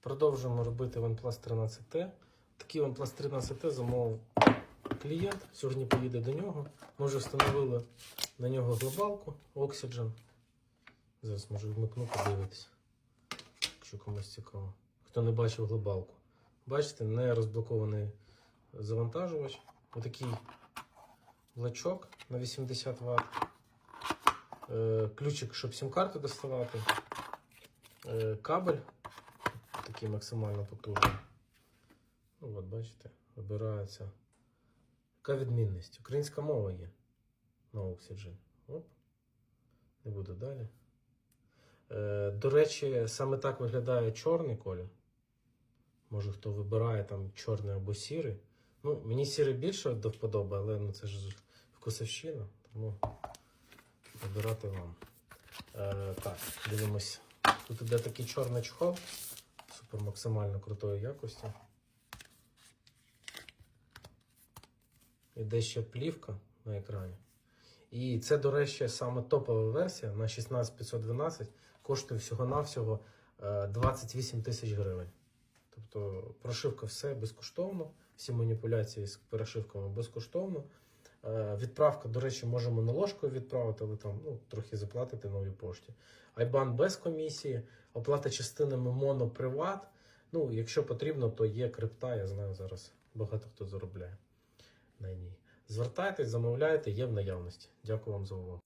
Продовжуємо робити OnePlus 13T. Такий OnePlus 13T замовив клієнт. Сьогодні поїде до нього. Ми вже встановили на нього глобалку Oxygen. Зараз можу вмикну, подивитися, якщо комусь цікаво. Хто не бачив глобалку. Бачите, не розблокований завантажувач. Отакий блочок на 80 Вт. Е, Ключик, щоб сім-карту доставати. Е, Кабель такий максимально потужний. Ну, от бачите, вибирається. Яка відмінність? Українська мова є на Oxygen. Оп. Не буду далі. Е, до речі, саме так виглядає чорний колір. Може хто вибирає там чорний або сірий. Ну, мені сірий більше до вподоби, але ну, це ж вкусовщина, тому вибирати вам. Е, так, дивимось. Тут іде такий чорний чохол. Супер максимально крутої якості. Іде ще плівка на екрані. І це, до речі, саме топова версія на 16512 коштує всього-навсього е, 28 тисяч гривень. Тобто прошивка все безкоштовно, всі маніпуляції з перешивками безкоштовно. Е, Відправка, до речі, можемо не ложкою відправити, але там ну, трохи заплатити новій пошті. Айбан без комісії, оплата частинами моноприват. Ну, якщо потрібно, то є крипта, я знаю зараз багато хто заробляє на ній. Звертайтесь, замовляйте, є в наявності. Дякую вам за увагу.